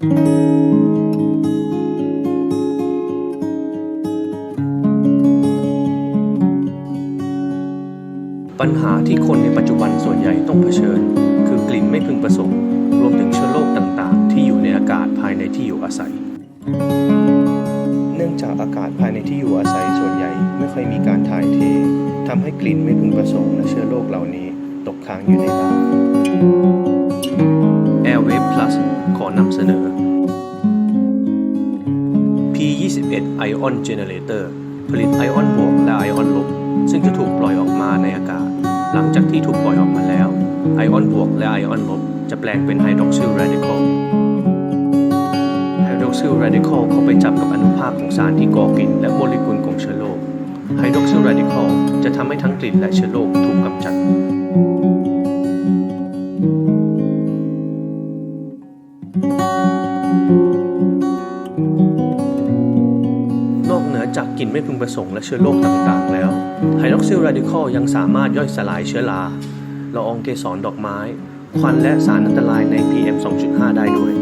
ปัญหาที่คนในปัจจุบันส่วนใหญ่ต้องเผชิญ คือกลิ่นไม่พึงประสงค์ รวมถึงเชื้อโรคต่างๆ ที่อยู่ในอากาศภายในที่อยู่อาศัย เนื่องจากอากาศภายในที่อยู่อาศัยส่วนใหญ่ไม่ค่อยมีการถ่ายเททำให้กลิ่นไม่พึงประสงค์และเชื้อโรคเหล่านี้ตกค้างอยู่ใน ขอนำเสนอ P21 Ion Generator ผลิตไอออนบวกและไอออนลบ ซึ่งจะถูกปล่อยออกมาในอากาศ หลังจากที่ถูกปล่อยออกมาแล้ว ไอออนบวกและไอออนลบ จะแปลงเป็นไฮดรอกซิลเรดิคอลไฮดรอกซิลเรดิคอลเข้าไปจับกับอนุภาคของสารที่ก่อกลิ่นและโมเลกุลของเชื้อโรคไฮดรอกซิลเรดิคอลจะทำให้ทั้งกลิ่นและเชื้อโรคถูกกำจัด นอกเหนือจากกลิ่นไม่พึงประสงค์และเชื้อโรคต่างๆ แล้วไฮดรอกซิลเรดิคอลยังสามารถย่อยสลายเชื้อราละอองเกสรดอกไม้ ควันและสารอันตรายใน PM 2.5 ได้ด้วย